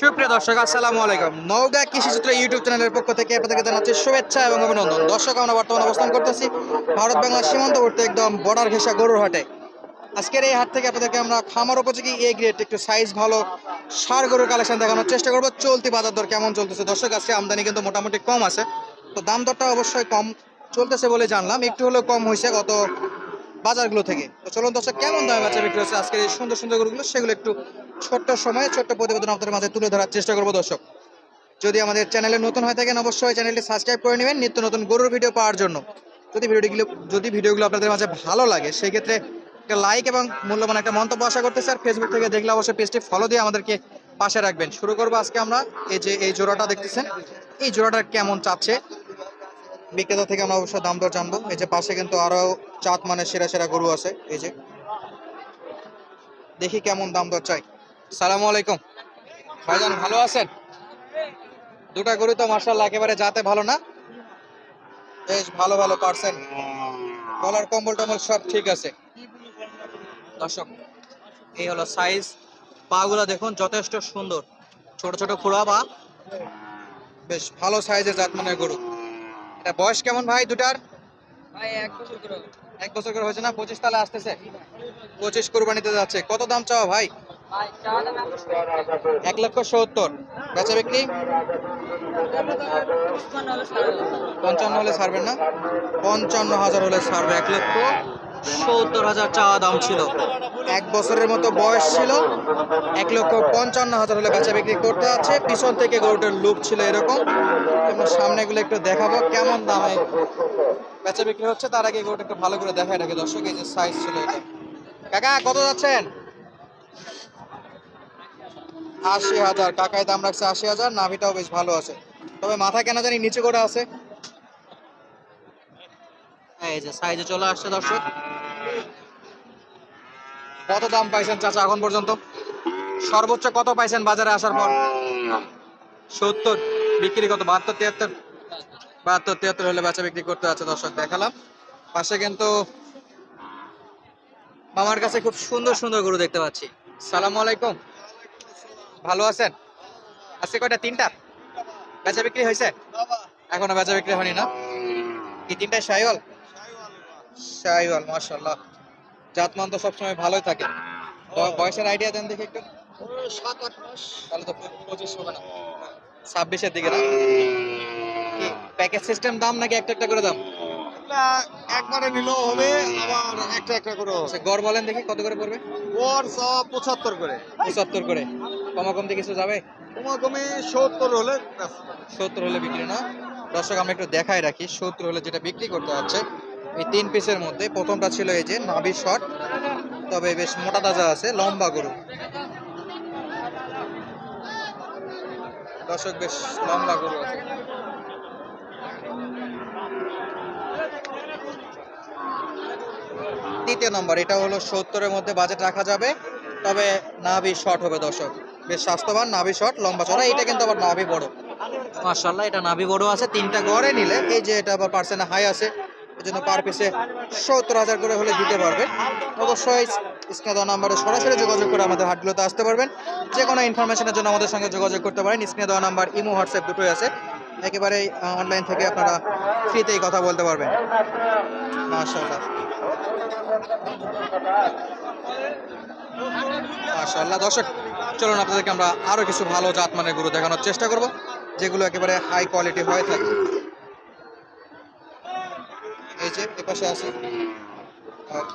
সুপ্রিয় দর্শক, আসসালামু আলাইকুম। নওগাঁ কৃষিচিত্র ইউটিউব চ্যানেলের পক্ষ থেকে আপনাদেরকে জানাচ্ছি শুভেচ্ছা এবং অভিনন্দন। দর্শক, আমরা বর্তমানে অবস্থান করতেছি ভারত বাংলা সীমান্তবর্তী একদম বর্ডার ঘেঁষা গরুর হাটে। আজকের এই হাট থেকে আপনাদেরকে আমরা খামার উপযোগী এ গ্রেড একটু সাইজ ভালো সার গরুর কালেকশন দেখানোর চেষ্টা করব। চলতি বাজার দর কেমন চলতেছে? দর্শক, আজকে আমদানি কিন্তু মোটামুটি কম আছে। তো দাম দরটা অবশ্যই কম চলতেছে বলে জানলাম। একটু হলেও কম হয়েছে গত বাজারগুলো থেকে। তো চলুন দর্শক, কেমন দামে বেচা বিক্রি হচ্ছে? আজকের এই সুন্দর সুন্দর গরুগুলো, সেগুলো একটু ছোট্ট সময়ে, ছোট্ট প্রতিবেদন আপনাদের মাঝে তুলে ধরার চেষ্টা করব, দর্শক। যদি আমাদের চ্যানেলে নতুন হয়ে থাকেন, অবশ্যই চ্যানেলটি সাবস্ক্রাইব করে নেবেন, নিত্য নতুন গরুর ভিডিও পাওয়ার জন্য। যদি ভিডিওগুলো যদি ভিডিওগুলো আপনাদের মাঝে ভালো লাগে সেই ক্ষেত্রে একটা লাইক এবং মূল্যবান একটা মন্তব্য আশা করতেছি আর ফেসবুক থেকে দেখলে অবশ্যই পেজটি ফলো দিয়ে আমাদেরকে পাশে রাখবেন। শুরু করব আজকে আমরা। এই যে, এই জোড়াটা দেখতেছেন, এই জোড়াটা কেমন চাচ্ছে? বিক্রেতা থেকে আমরা অবশ্যই দাম দর জানব। এই যে, পাশে কিন্তু আরও চাঁদ মানে সেরা সেরা গরু আছে। এই যে, দেখি কেমন দাম দর চাই। সালাম আলাইকুম। ভাইজান ভালো আছেন? দুটা গরু তো মার্শাল্লাহ একেবারে যাতে ভালো না? বেশ ভালো ভালো পারছেন। কলার কম্বল টম্বল সব ঠিক আছে। দর্শক এই হলো সাইজ পাগুলা দেখুন যথেষ্ট সুন্দর। ছোট ছোট খুঁড়া বা বেশ ভালো সাইজের জাতমানের গরু। এটা বয়স কেমন ভাই দুটার? ভাই এক বছর করে। এক বছর হয়েছে না? পঁচিশ তালে আসতেছে? পঁচিশ কোরবানিতে যাচ্ছে। কত দাম চাও ভাই? এক লক্ষ সত্তর। বেচা বিক্রি? পঞ্চান্ন হলে ছাড়বেন না? পঞ্চান্ন হাজার হলে ছাড়বে। এক লক্ষ সত্তর হাজার চাওয়া দাম ছিল। এক বছরের মতো বয়স ছিল। এক লক্ষ পঞ্চান্ন হাজার হলে বেচা বিক্রি করতে আছে। পিছন থেকে গরুটার লুক ছিল এরকম। আমরা সামনে গুলো একটু দেখাবো কেমন দামে বেচা বিক্রি হচ্ছে। তার আগে গরুটা একটু ভালো করে দেখায় রাখে। দর্শক, এই যে সাইজ ছিল এটা। কাকা, কত যাচ্ছেন? আশি হাজার। কাকায় দাম রাখছে আশি হাজার, নাভিটাও বেশ ভালো আছে। তবে মাথা কেন জানি নিচে করে আছে। সাইজে চলে আসছে দর্শক। কত দাম পাইছেন চাচা এখন পর্যন্ত? সর্বোচ্চ কত পাইছেন বাজারে আসার পর? সত্তর। বিক্রি কত? বাহাত্তর, তিয়াত্তর? বাহাত্তর, তিয়াত্তর হলে বেচা বিক্রি করতে আছে দর্শক, দেখালাম। পাশে কিন্তু মামার কাছে খুব সুন্দর সুন্দর গরু দেখতে পাচ্ছি। সালাম আলাইকুম। ভালো আছেন? আজকে কয়টা? তিনটা? বেচা বিক্রি হয়েছে? এখনও বেচা বিক্রি হয়নি না? কি তিনটা শাইওয়াল শাইওয়াল মাশাল্লাহ জাতমান তো সবসময় ভালোই থাকে। বয়সের আইডিয়া দেন দেখি একটু। সাত আট মাস তাহলে তো পঁচিশ হবে না। ছাব্বিশের দিকে না? প্যাকেজ সিস্টেম দাম নাকি একটা একটা করে দাম? এগুলা একবারে নিলেও হবে আবার একটা একটা করে আচ্ছা গড় বলেন দেখি কত করে পড়বে? ওর সব পঁচাত্তর করে। পঁচাত্তর করে। কিছু যাবে? কমাকমে সত্তর হলে সত্তর হলে বিক্রি না। দর্শক আমরা একটু দেখাই রাখি সত্তর হলে যেটা বিক্রি করতে হচ্ছে এই তিন পিসের মধ্যে প্রথমটা ছিল এই যে নাভি শট তবে বেশ মোটা তাজা আছে লম্বা গরু। দর্শক বেশ লম্বা গরু আছে। দ্বিতীয় নম্বর, এটা হলো সত্তরের মধ্যে বাজেট রাখা যাবে। তবে নাভি শর্ট হবে দর্শক। বেশ স্বাস্থ্যবান নাভি শর্ট লম্বা চড়া এটা কিন্তু আবার নাভি বড়। মার্শাল্লাহ এটা নাভি বড় আছে, তিনটা গড়ে নিলে, এই যে এটা আবার পার্সেন্ট হাই আছে এই জন্য পার পিসে সত্তর হাজার করে হলে দিতে পারবেন অবশ্যই স্ক্রিনে নাম্বারে সরাসরি যোগাযোগ করে আমাদের হাটগুলোতে আসতে পারবেন। যে কোনো ইনফরমেশনের জন্য আমাদের সঙ্গে যোগাযোগ করতে পারেন। স্ক্রিনে দেওয়া নাম্বার ইমো হোয়াটসঅ্যাপ দুটোই আছে। একেবারেই অনলাইন থেকে আপনারা ফ্রিতেই কথা বলতে পারবেন। মাশাল্লাহ মাশাল্লাহ দর্শক, চলুন আপনাদেরকে আমরা আরও কিছু ভালো জাত জাতমানের গরু দেখানোর চেষ্টা করব, যেগুলো একেবারে হাই কোয়ালিটি হয়ে থাকে। এই যে এপাশে আছে।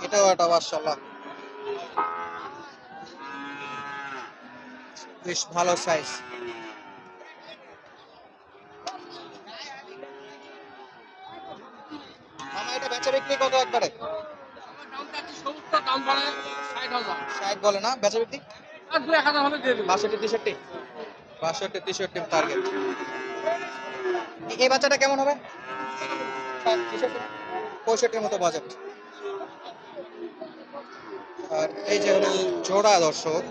এটাও একটা মাশাল্লাহ বেশ ভালো সাইজ বিক্রি কত একবারে? দাম পড়ে ষাট বলে না? বেচা বিক্রি? আর দু এক হাজার হলে দিয়ে দেবো। বাষট্টি তেষট্টি? বাষট্টি তেষট্টি টার্গেট এই বাচ্চাটা কেমন হবে? পঁয়ষট্টির মতো বাজেট আর এই যে হলো জোড়া দর্শক।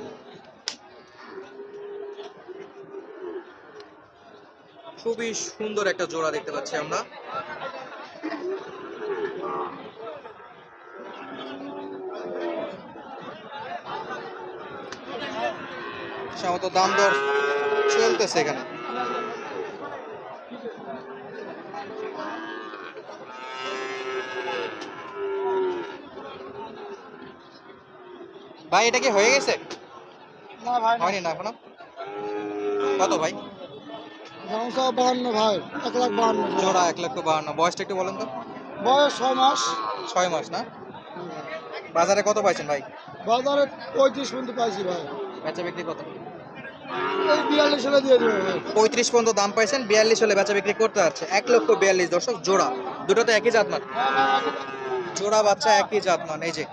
খুবই সুন্দর একটা জোড়া দেখতে পাচ্ছি আমরা। সম্ভবত দাম দর চলতেছে এখানে। ভাই এটা কি হয়ে গেছে? না ভাই হয়নি না এখনও? কত ভাই? বাহান্ন ভাই এক লাখ বাহান্ন। জোড়া এক লক্ষ বাহান্ন। বয়সটা একটু বলেন তো। বয়স ছয় মাস। ছয় মাস না? বাজারে কত পাইছেন ভাই? বাজারে পঁয়ত্রিশ পর্যন্ত পাইছি ভাই। বেচা বিক্রি কত? বিয়াল্লিশ হলে দিয়ে দেবো। ভাই পঁয়ত্রিশ পর্যন্ত দাম পাইছেন বিয়াল্লিশ হলে বেচা বিক্রি করতে পারছে এক লক্ষ বিয়াল্লিশ দর্শক জোড়া। দুটো তো একই জাতমান। জোড়া বাচ্চা একই জাতমান এই যে।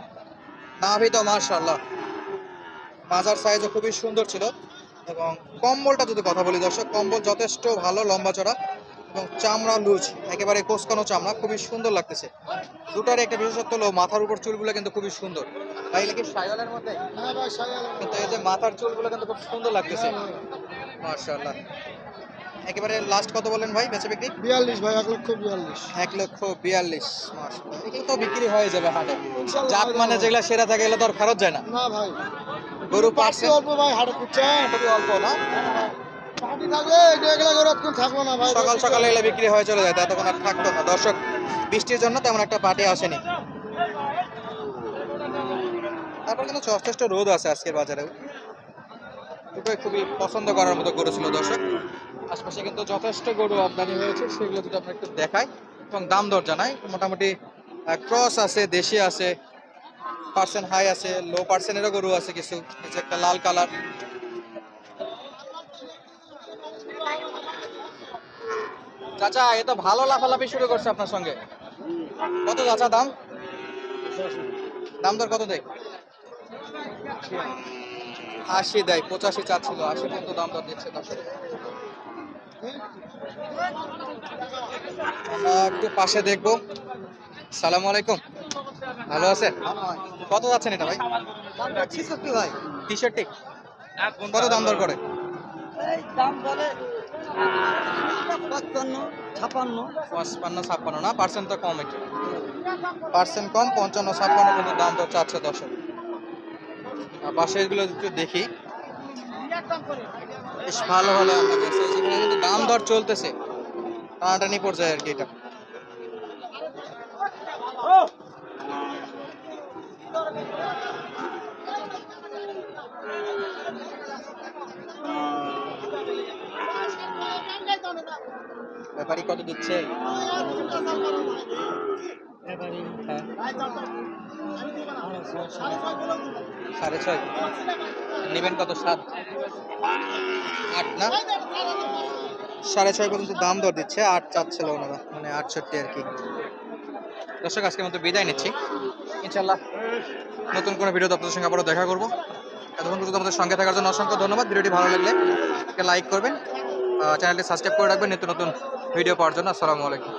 নাভি তো মার্শাল্লাহ মাজার সাইজও খুবই সুন্দর ছিল। এবং কম্বলটা যদি কথা বলি দর্শক কম্বল যথেষ্ট ভালো লম্বা চড়া। এবং চামড়া লুজ একেবারে কোসকানো চামড়া খুবই সুন্দর লাগতেছে। দুটার একটা বিশেষত্ব হলো মাথার উপর চুলগুলো কিন্তু খুবই সুন্দর। তাই কি সাইওয়ালের মধ্যে? ভাই কিন্তু এই যে মাথার চুলগুলো কিন্তু খুব সুন্দর লাগতেছে। মার্শাল্লাহ একেবারে লাস্ট কত বলেন ভাই বেচে বিক্রি? বিয়াল্লিশ ভাই এক লক্ষ বিয়াল্লিশ। এক লক্ষ বিয়াল্লিশ। এগুলো তো বিক্রি হয়ে যাবে হাটে। জাত মানে। যেগুলা সেরা থাকে এগুলো তো আর ফেরত যায় না। না ভাই। গরু পার্সি অল্প ভাই হাটে খুবই অল্প না? সকাল সকালে এগুলো বিক্রি হয়ে চলে যায় ততক্ষণ আর থাকতো না। দর্শক, বৃষ্টির জন্য তেমন একটা পার্টি আসেনি। তারপর কিন্তু যথেষ্ট রোদ আছে আজকের বাজারেও দুটোই খুবই পছন্দ করার মতো গরু ছিল দর্শক। আশপাশে কিন্তু যথেষ্ট গরু আমদানি হয়েছে, সেগুলো যদি আমরা একটু দেখাই এবং দাম দর জানাই। মোটামুটি ক্রস আছে, দেশি আছে পার্সেন্ট হাই আছে লো পার্সেন্টেরও গরু আছে কিছু। একটা লাল কালার চাচা এ তো ভালো লাফালাফি শুরু করছে আপনার সঙ্গে। কত চাচা দাম? দাম দর কত দেয়? আশি দেয় পঁচাশি চাচ্ছিল আশি পর্যন্ত দাম দর দিচ্ছে দর্শক। একটু পাশে দেখব। সালাম আলাইকুম। ভালো আছেন? কত যাচ্ছেন এটা ভাই? টি কত দাম দর করে? দাম বলে পঁচপান্ন ছাপান্ন। পঞ্চান্ন ছাপ্পান্ন না? পার্সেন্ট তো কম একটু পার্সেন্ট কম পঞ্চান্ন ছাপ্পান্ন পর্যন্ত দাম দর চাচ্ছে দর্শক। আর একটু দেখি। বেশ ভালো ভালো আমরা গেছে যেখানে কিন্তু দাম দর চলতেছে। টানাটানি পর্যায়ে আর কি এটা। ব্যাপারী কত দিচ্ছে? সাড়ে ছয়। নেবেন কত? সাত। আট না? সাড়ে ছয় পর্যন্ত দাম দর দিচ্ছে, আট চাচ্ছিল ওনারা মানে আটষট্টি আর কি। দর্শক, আজকের মতো বিদায় নিচ্ছি। ইনশাল্লাহ নতুন কোনো ভিডিও আপনাদের সঙ্গে আবারও দেখা করব। এতক্ষণ পর্যন্ত আমাদের সঙ্গে থাকার জন্য অসংখ্য ধন্যবাদ। ভিডিওটি ভালো লাগলে লাইক করবেন চ্যানেলটি সাবস্ক্রাইব করে রাখবেন। নিত্য নতুন ভিডিও পাওয়ার জন্য। আসসালামু আলাইকুম।